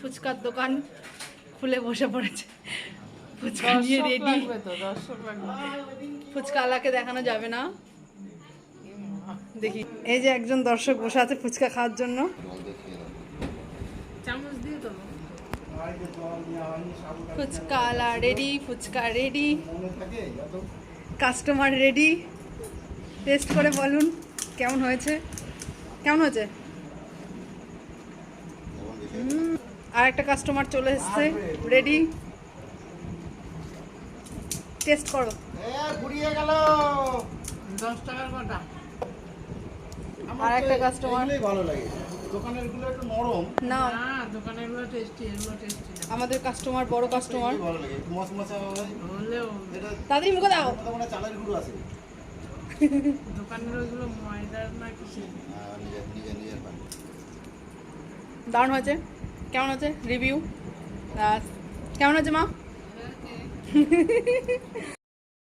ফুচকার দোকান খুলে বসে পড়েছে। ফুচকা নিয়ে রেডি লাগবে তো দর্শক লাগবে। ফুচকা আলাকে দেখানো যাবে না। দেখি এই যে একজন দর্শক বসে আছে ফুচকা খাওয়ার জন্য। চামচ দিয়ে দেবো ফুচকা আলা ready phuchka ready customer ready taste করে বলুন কেমন হয়েছে? কেমন হয়েছে? আর একটা কাস্টমার চলে এসছে। রেডি টেস্ট করো। ঘুরিয়ে গেল। দশ টাকার কটা। আর একটা কাস্টমার ভালো লাগে। দোকানেরগুলো একটু নরম। না। না দোকানেরগুলো টেস্টি এগুলো টেস্টি আমাদের কাস্টমার বড় কাস্টমার ভালো লাগে। একটু মশমশা হয়। হলেও। এটা তাড়াতাড়ি মুখে দাও। মানে চালের গুঁড়ো আছে। দোকানের ওইগুলো ময়দার না কিছু নিজের নিজের নিজের দারুণ হয়েছে। কেমন আছে? রিভিউ কেমন আছে মা?